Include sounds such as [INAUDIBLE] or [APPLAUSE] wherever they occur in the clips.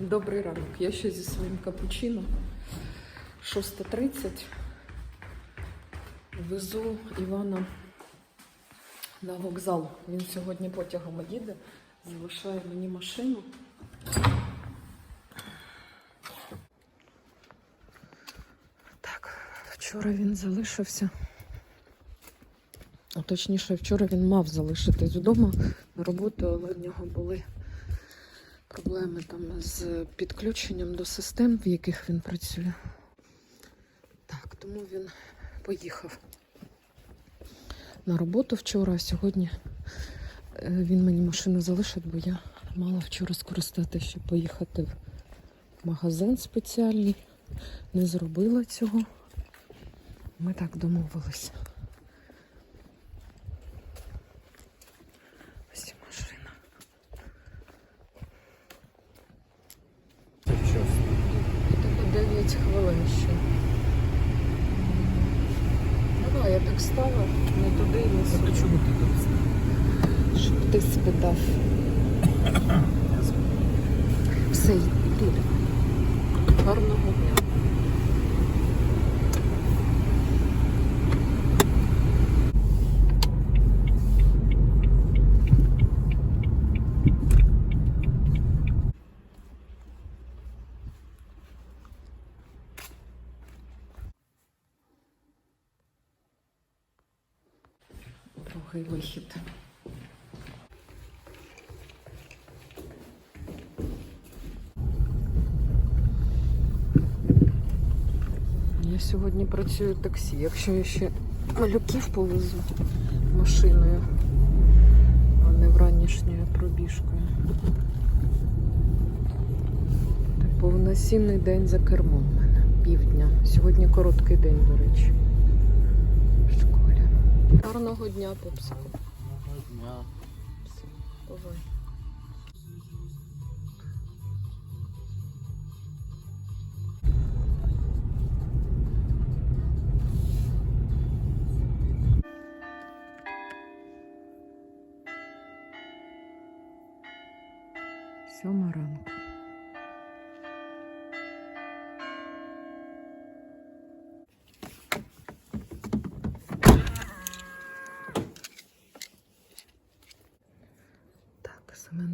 Добрий ранок. Я ще зі своїм капучино. 6.30. Везу Івана на вокзал. Він сьогодні потягом їде, залишає мені машину. Так, вчора він залишився. А точніше, вчора він мав залишитись вдома на роботу, але в нього були проблеми там з підключенням до систем, в яких він працює. Так, тому він поїхав на роботу вчора, а сьогодні е, він мені машину залишить, бо я мала вчора скористатися, щоб поїхати в магазин спеціальний. Не зробила цього. Ми так домовилися. Ось і машина. Тебе 9 хвилин ще. Давай, я так стала не туди і не сюди. чому ти тут? Щоб ти спитав. Все, йди. Гарного дня. Другий вихід. Я сьогодні працюю таксі. Якщо я ще малюків повезу машиною, а не вранішньою пробіжкою. Повноцінний день за кермом. Півдня. Сьогодні короткий день, до речі. Гарного дня, пупсику. Все, Бувай. Сьома ранку.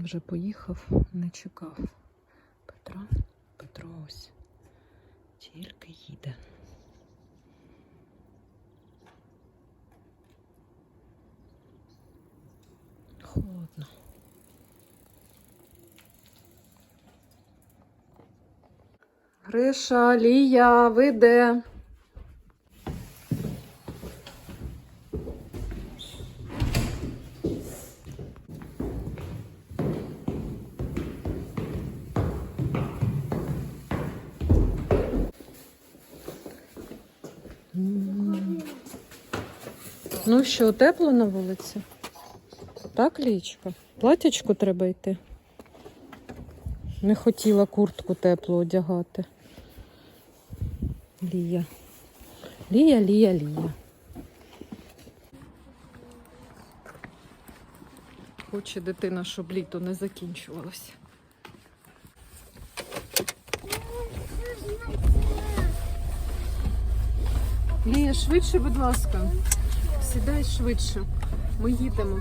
Вже поїхав, не чекав Петра. Петро ось тільки їде. Холодно. Гриша, Лія, ви де? Ну що, тепло на вулиці? Так, Лічка? Платячку треба йти. Не хотіла куртку теплу одягати. Лія. Лія, Лія, Лія. Хоче дитина, щоб літо не закінчувалося. Лія, швидше, будь ласка. Сідай швидше. Ми їдемо.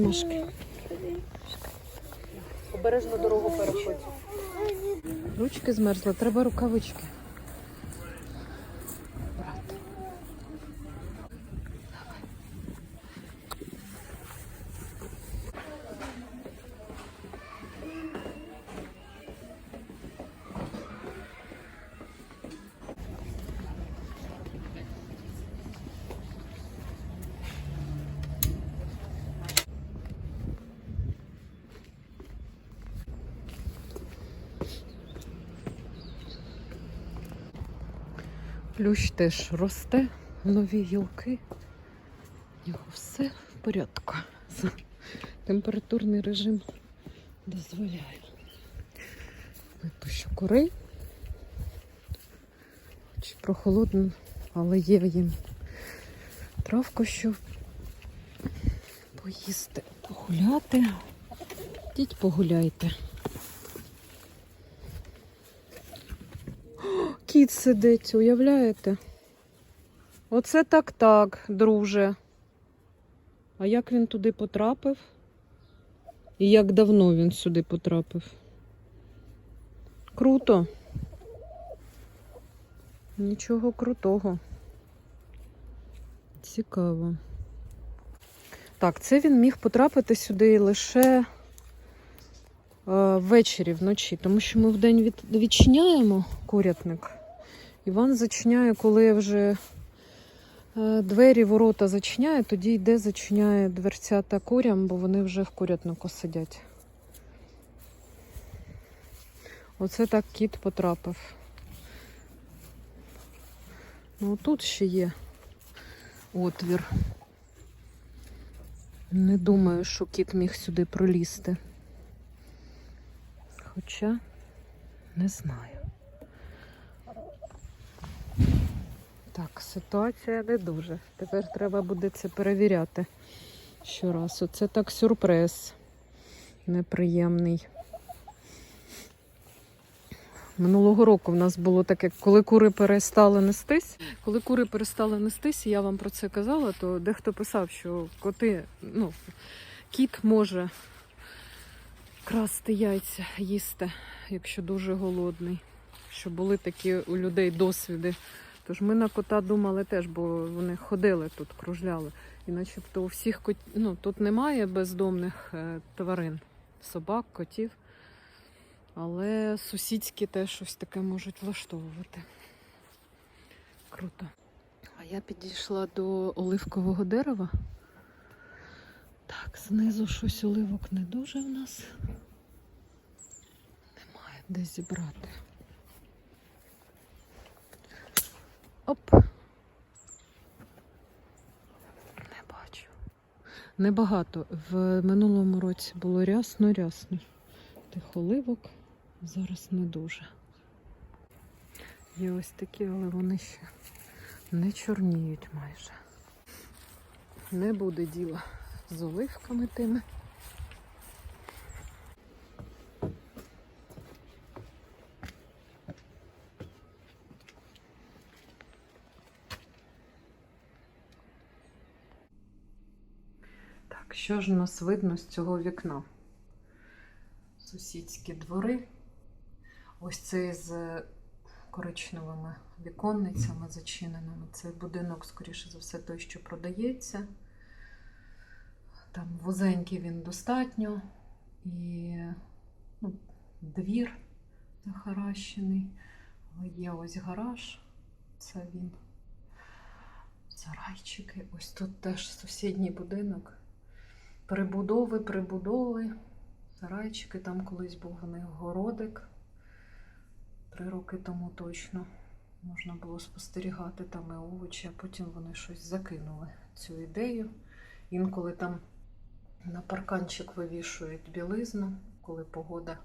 Давай. Обережно дорогу переходь. Ручки змерзли, треба рукавички. Плющ теж росте, нові гілки. У нього все в порядку. Температурний режим дозволяє. Випущу курей. Чи прохолодно, але є їм травку, щоб поїсти, погуляти. Йдіть погуляйте. Кіт сидить, уявляєте? Оце так так, друже. А як він туди потрапив? І як давно він сюди потрапив? Круто. Нічого крутого. Цікаво. Так, це він міг потрапити сюди лише е, ввечері, вночі, тому що ми вдень від, відчиняємо курятник. Іван зачиняє, коли вже е, двері, ворота зачиняє, тоді йде, зачиняє дверцята курям, бо вони вже в курятнику сидять. Оце так кіт потрапив. Ну, тут ще є отвір. Не думаю, що кіт міг сюди пролізти. Хоча не знаю. Так, ситуація не дуже. Тепер треба буде це перевіряти щораз. Оце так сюрприз неприємний. Минулого року в нас було таке, коли кури перестали нестись. Коли кури перестали нестись, і я вам про це казала, то дехто писав, що коти, ну, кіт може красти яйця, їсти, якщо дуже голодний. Що були такі у людей досвіди. Тож ми на кота думали теж, бо вони ходили тут, кружляли. І начебто у всіх кот... ну, тут немає бездомних е, тварин, собак, котів. Але сусідські теж щось таке можуть влаштовувати. Круто. А я підійшла до оливкового дерева. Так, знизу щось оливок не дуже в нас. Немає де зібрати. Оп. Не бачу. Небагато. В минулому році було рясно-рясно. Тих оливок зараз не дуже. Є ось такі, але вони ще не чорніють майже. Не буде діла з оливками тими. Так, що ж у нас видно з цього вікна? Сусідські двори. Ось цей з коричневими віконницями зачиненими. Це будинок, скоріше за все, той, що продається. Там вузенький він достатньо. І ну, двір захаращений. Але є ось гараж. Це він. Сарайчики. Ось тут теж сусідній будинок. Прибудови, прибудови. Сарайчики, там колись був у них городик. Три роки тому точно можна було спостерігати там і овочі, а потім вони щось закинули цю ідею. Інколи там на парканчик вивішують білизну, коли погода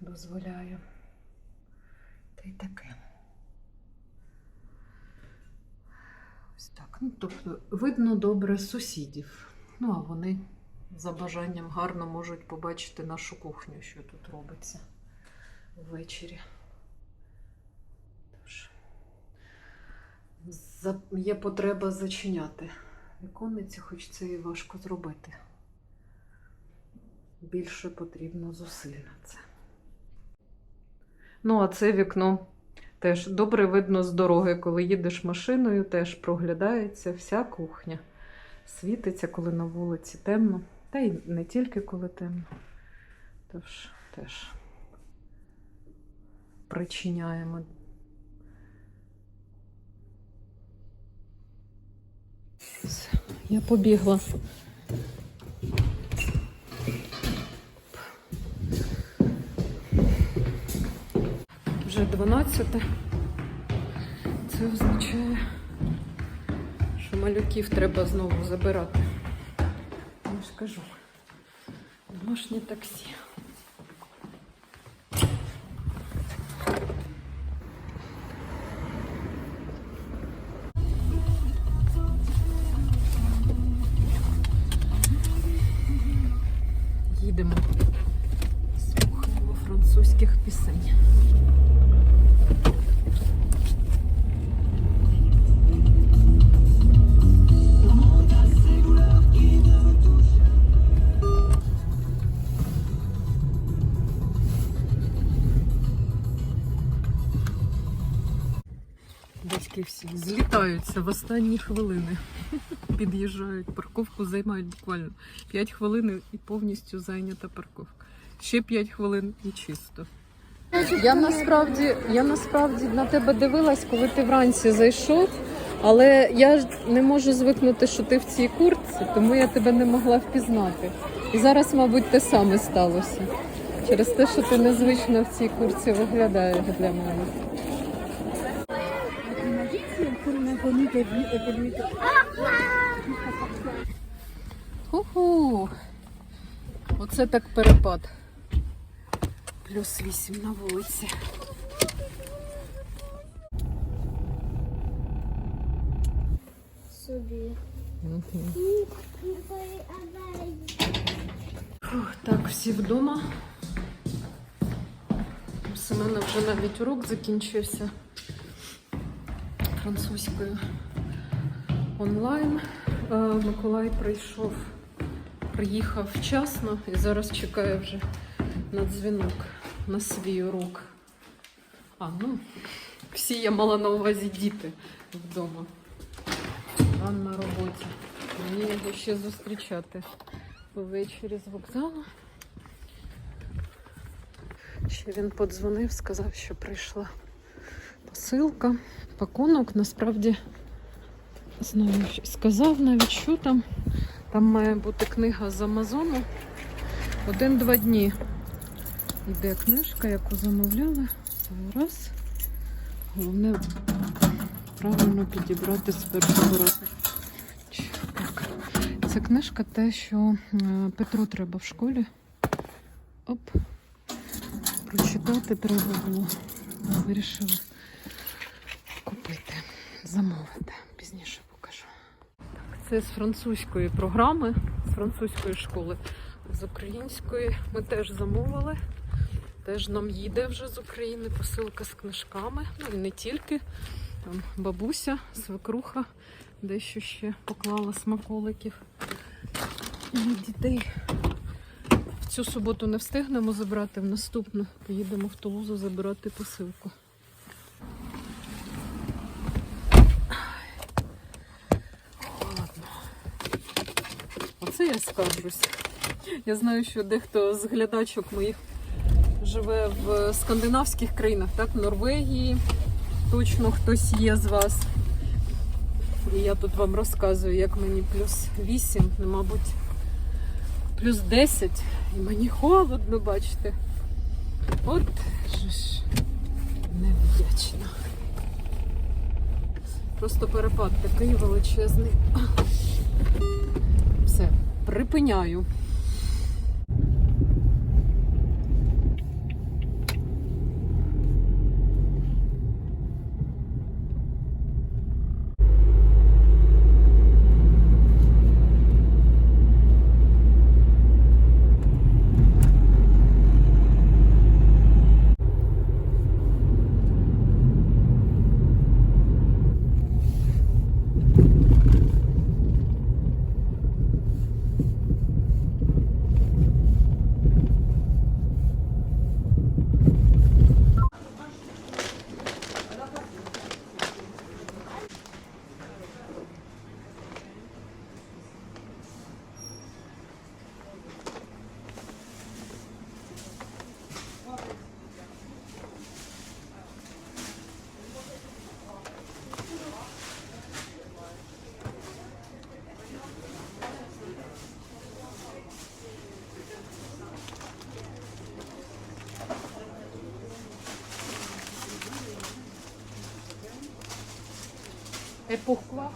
дозволяє. Та й таке. Ось так. Ну, тобто, видно добре сусідів. Ну, а вони за бажанням гарно можуть побачити нашу кухню, що тут робиться ввечері. Тож, є потреба зачиняти віконниці, хоч це і важко зробити. Більше потрібно зусиль на це. Ну, а це вікно теж добре видно з дороги, коли їдеш машиною, теж проглядається вся кухня. Світиться, коли на вулиці темно. Та й не тільки коли темно. Тож теж причиняємо. Я побігла. Вже 12. це означає, що малюків треба знову забирати. Кажу, домашнє таксі. Злітаються в останні хвилини. [LAUGHS] Під'їжджають, парковку займають буквально 5 хвилин і повністю зайнята парковка. Ще 5 хвилин і чисто. Я насправді, я насправді на тебе дивилась, коли ти вранці зайшов, але я ж не можу звикнути, що ти в цій куртці, тому я тебе не могла впізнати. І зараз, мабуть, те саме сталося. Через те, що ти незвично в цій куртці виглядаєш для мене. C'est pour l'inconnu et lui. Ху-ху. Оце так перепад. Плюс 8 на вулиці. собі. Фух, Так, всі вдома. У Семена вже навіть урок закінчився французькою онлайн. Е, Миколай прийшов, приїхав вчасно і зараз чекає вже на дзвінок на свій урок. А, ну, всі я мала на увазі діти вдома. А на роботі. Мені його ще зустрічати ввечері з вокзалу. Ще він подзвонив, сказав, що прийшла посилка, пакунок. Насправді що- сказав навіть, що там. Там має бути книга з Амазону. Один-два дні йде книжка, яку замовляли. Зараз. Головне правильно підібрати з першого разу. Це книжка те, що е, Петру треба в школі. Оп. Прочитати треба було. Вирішила замовити. Пізніше покажу. Так, це з французької програми, з французької школи. З української ми теж замовили. Теж нам їде вже з України посилка з книжками. Ну і не тільки. Там бабуся, свекруха, дещо ще поклала смаколиків для дітей. В цю суботу не встигнемо забрати, в наступну поїдемо в Тулузу забирати посилку. Холодно. Оце я скаржусь. Я знаю, що дехто з глядачок моїх живе в скандинавських країнах, так, в Норвегії. Точно хтось є з вас. І я тут вам розказую, як мені плюс 8, ну, мабуть, плюс 10. І мені холодно, бачите. От же ж невдячно. Просто перепад такий величезний. Припиняю.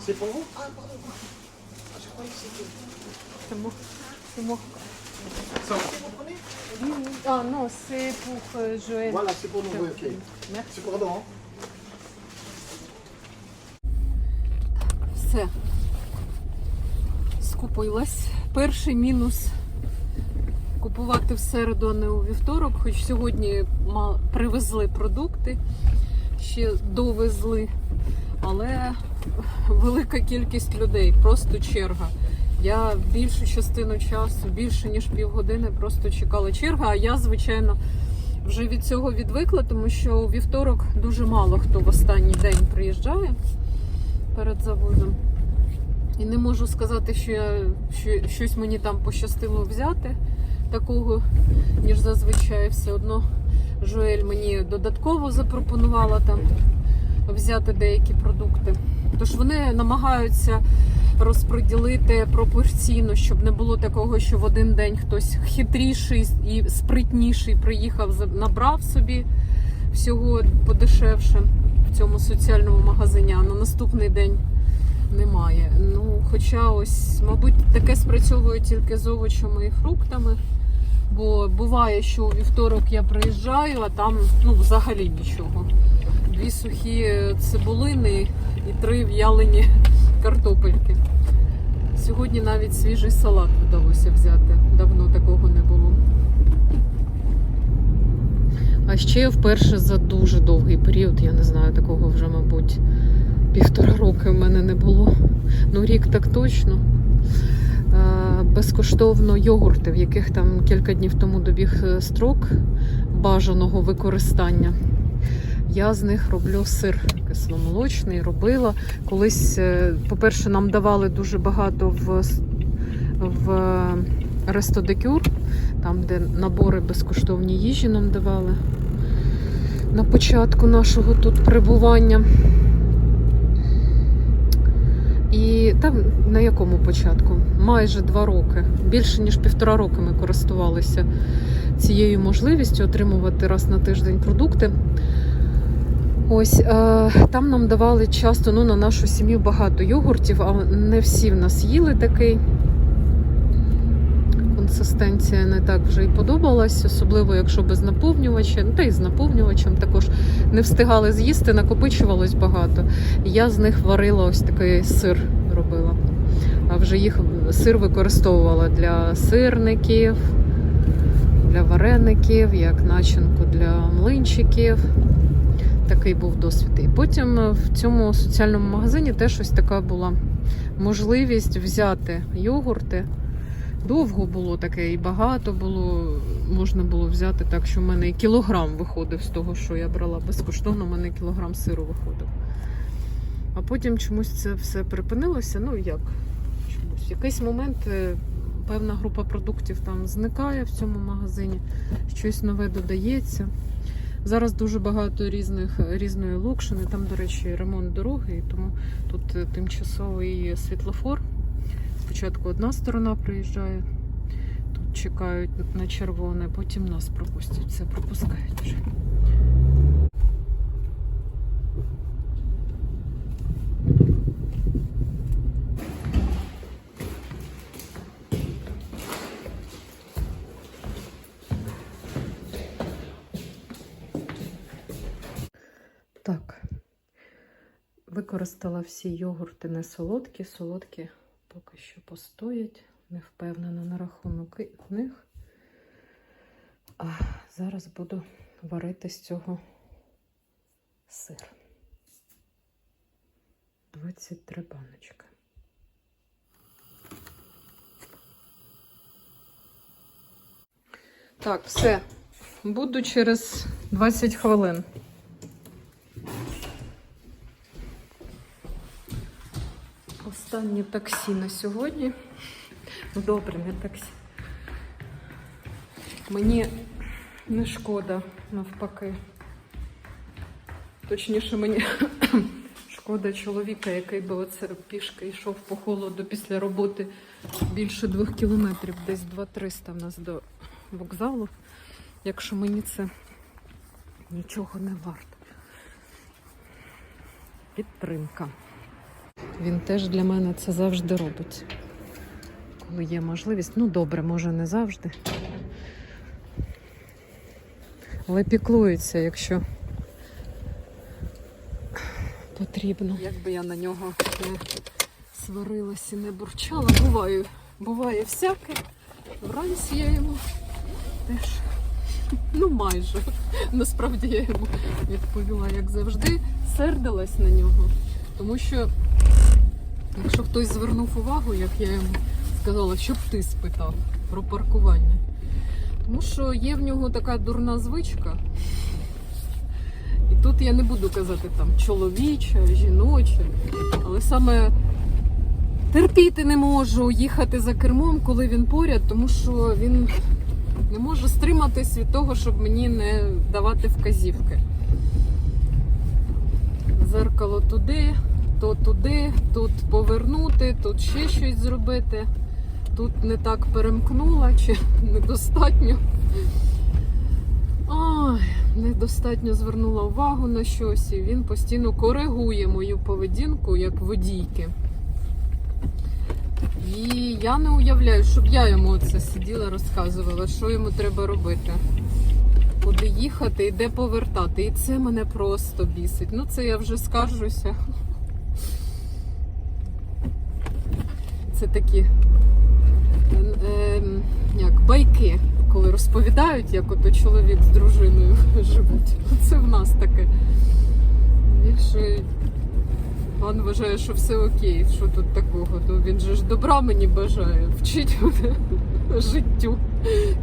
C'est pour vous Ah, pardon. Je croyais que c'était. C'est moi. C'est moi. Ça vous prenez Oui, oui. Ah non, c'est pour euh, Joël. Voilà, c'est pour nous, ok. Merci. C'est pardon. hein. Все. Скупилась. Перший мінус купувати в середу, а не у вівторок, хоч сьогодні привезли продукти, ще довезли, але велика кількість людей, просто черга. Я більшу частину часу, більше ніж півгодини, просто чекала черга. А я, звичайно, вже від цього відвикла, тому що у вівторок дуже мало хто в останній день приїжджає перед завозом. І не можу сказати, що, я, що щось мені там пощастило взяти такого, ніж зазвичай. Все одно Жуель мені додатково запропонувала там взяти деякі продукти. Тож вони намагаються розподілити пропорційно, щоб не було такого, що в один день хтось хитріший і спритніший приїхав, набрав собі всього подешевше в цьому соціальному магазині, а на наступний день немає. Ну, хоча ось, мабуть, таке спрацьовує тільки з овочами і фруктами. Бо буває, що у вівторок я приїжджаю, а там ну, взагалі нічого. Дві сухі цибулини і три в'ялені картопельки. Сьогодні навіть свіжий салат вдалося взяти. Давно такого не було. А ще вперше за дуже довгий період, я не знаю, такого вже, мабуть, півтора роки в мене не було. Ну, рік так точно. Е, Безкоштовно йогурти, в яких там кілька днів тому добіг е, строк бажаного використання. Я з них роблю сир кисломолочний, робила. Колись, е, по-перше, нам давали дуже багато в, в Рестодекюр, там, де набори безкоштовні їжі нам давали на початку нашого тут перебування. І там на якому початку? Майже два роки. Більше ніж півтора роки ми користувалися цією можливістю отримувати раз на тиждень продукти. Ось е, там нам давали часто ну, на нашу сім'ю багато йогуртів, а не всі в нас їли такий. Консистенція не так вже й подобалась, особливо якщо без наповнювача, ну та й з наповнювачем також не встигали з'їсти, накопичувалось багато. Я з них варила ось такий сир робила. А вже їх сир використовувала для сирників, для вареників, як начинку для млинчиків. Такий був досвід. І потім в цьому соціальному магазині теж ось така була можливість взяти йогурти. Довго було таке і багато було. Можна було взяти так, що в мене і кілограм виходив з того, що я брала безкоштовно, в мене кілограм сиру виходив. А потім чомусь це все припинилося. Ну як чомусь. В якийсь момент е, певна група продуктів там зникає в цьому магазині, щось нове додається. Зараз дуже багато різних різної локшини. Там, до речі, ремонт дороги, тому тут е, тимчасовий світлофор. Спочатку одна сторона приїжджає, тут чекають на червоне, потім нас пропустять. Все пропускають вже. Так. Використала всі йогурти не солодкі, солодкі поки що постоять. Не впевнена на рахунок них. А зараз буду варити з цього сир. 23 баночки. Так, все. Буду через 20 хвилин. Останнє таксі на сьогодні. Добре, не таксі. Мені не шкода, навпаки. Точніше, мені [COUGHS] шкода чоловіка, який би оце пішки йшов по холоду після роботи більше двох кілометрів, десь 2-300 в нас до вокзалу. Якщо мені це нічого не варто. Підтримка. Він теж для мене це завжди робить. Коли є можливість, ну добре, може не завжди. Але піклується, якщо потрібно. Якби я на нього не сварилась і не бурчала, буває, буває всяке. Вранці я йому теж, ну майже. Насправді я йому відповіла, як завжди, сердилась на нього. Тому що, якщо хтось звернув увагу, як я йому сказала, щоб ти спитав про паркування. Тому що є в нього така дурна звичка. І тут я не буду казати там чоловіча, жіноча, але саме терпіти не можу їхати за кермом, коли він поряд, тому що він не може стриматись від того, щоб мені не давати вказівки. Зеркало туди, то туди, тут повернути, тут ще щось зробити. Тут не так перемкнула чи [LAUGHS] недостатньо. Ой, недостатньо звернула увагу на щось, і він постійно коригує мою поведінку як водійки. І я не уявляю, щоб я йому це сиділа, розказувала, що йому треба робити. Куди їхати і де повертати. І це мене просто бісить. Ну, це я вже скаржуся. Це такі е, е, як байки, коли розповідають, як ото чоловік з дружиною [LAUGHS] живуть. Це в нас таке. Більше пан вважає, що все окей, що тут такого. Ну він же ж добра мені бажає, вчить мене [LAUGHS] життю,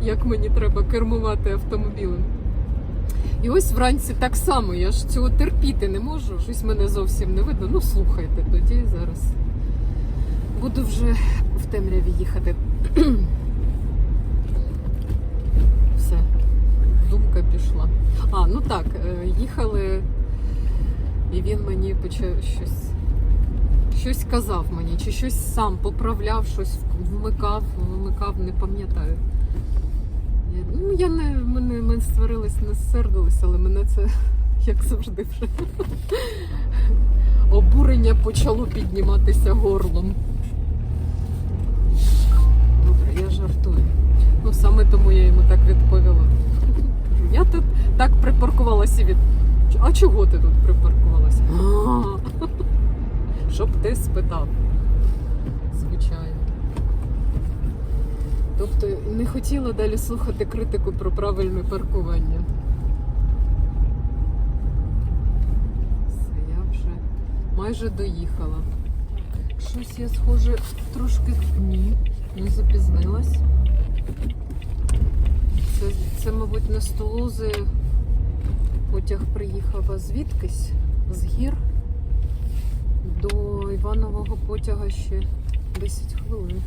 як мені треба кермувати автомобілем. І ось вранці так само, я ж цього терпіти не можу, щось мене зовсім не видно. Ну слухайте тоді зараз. Буду вже в темряві їхати. [CLEARS THROAT] Все, думка пішла. А, ну так, е, їхали, і він мені почав щось. Щось казав мені, чи щось сам поправляв, щось вмикав, вмикав, не пам'ятаю. Ну, я не мене, мене сварилась, не сердилась, але мене це, [LAUGHS] як завжди, вже [LAUGHS] обурення почало підніматися горлом. Добре. Ну, саме тому я йому так відповіла. Я тут так припаркувалася від. А чого ти тут припаркувалася? [LAUGHS] Щоб ти спитав. Звичайно. Тобто не хотіла далі слухати критику про правильне паркування. Все, я вже майже доїхала. Щось я схоже трошки ні, не запізнилась. Це, це мабуть, не з Тулузи потяг приїхав звідкись, з гір. До Іванового потяга ще 10 хвилин.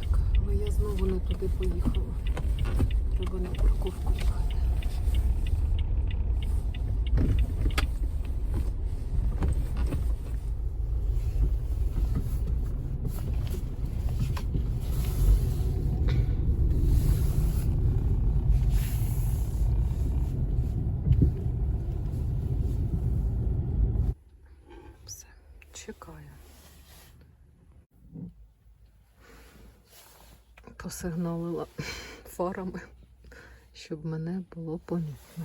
Так, але я знову не туди поїхала. Треба на парковку їхати. Все, чекаю. Посигналила фарами, щоб мене було помітно.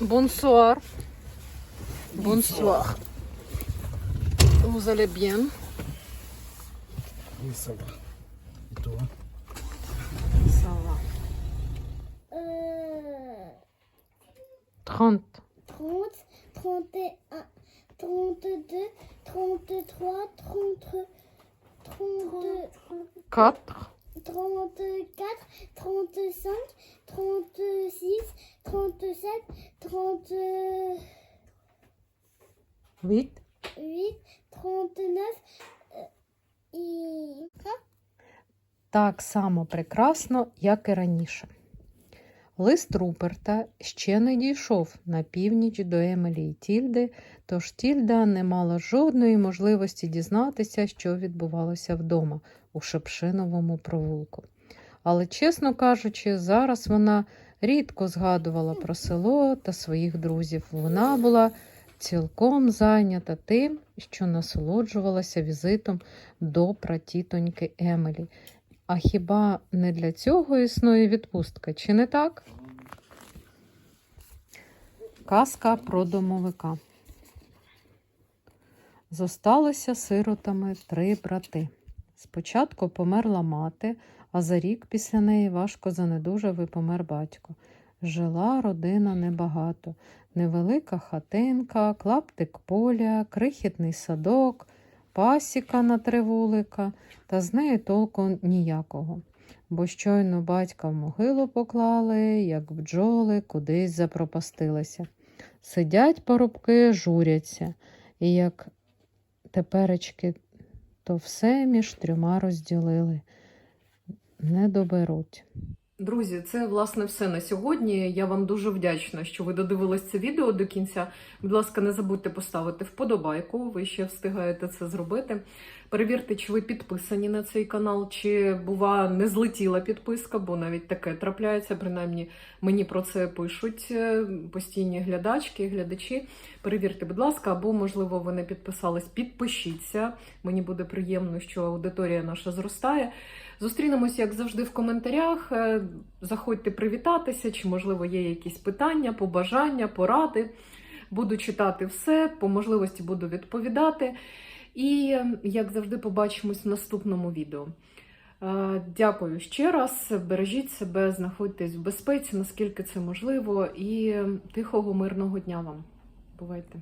Bonsoir. Bonsoir. Vous allez bien Ça va. Euh, 30. 30, 31, 32, 33, 30, 32, 4. 34, 35, 36, 37, 38, 8. 39 euh, і Так само прекрасно, як і раніше. Лист Руперта ще не дійшов на північ до Емілі і Тільди, тож Тільда не мала жодної можливості дізнатися, що відбувалося вдома у Шепшиновому провулку. Але, чесно кажучи, зараз вона рідко згадувала про село та своїх друзів. Вона була цілком зайнята тим, що насолоджувалася візитом до пратітоньки Емелі. А хіба не для цього існує відпустка, чи не так? Казка про домовика. Зосталися сиротами три брати. Спочатку померла мати, а за рік після неї важко занедужав і помер батько. Жила родина небагато. Невелика хатинка, клаптик поля, крихітний садок, пасіка на три вулика, та з нею толку ніякого. Бо щойно батька в могилу поклали, як бджоли кудись запропастилися. Сидять парубки, журяться, і як теперечки, то все між трьома розділили. Не доберуть. Друзі, це власне все на сьогодні. Я вам дуже вдячна, що ви додивились це відео до кінця. Будь ласка, не забудьте поставити вподобайку, ви ще встигаєте це зробити. Перевірте, чи ви підписані на цей канал, чи, бува, не злетіла підписка, бо навіть таке трапляється. Принаймні, мені про це пишуть е, постійні глядачки, глядачі. Перевірте, будь ласка, або, можливо, ви не підписались, підпишіться. Мені буде приємно, що аудиторія наша зростає. Зустрінемось, як завжди, в коментарях. Е, Заходьте привітатися, чи, можливо, є якісь питання, побажання, поради. Буду читати все, по можливості буду відповідати. І, як завжди, побачимось в наступному відео. Е, Дякую ще раз. Бережіть себе, знаходьтесь в безпеці, наскільки це можливо, і тихого, мирного дня вам. Бувайте!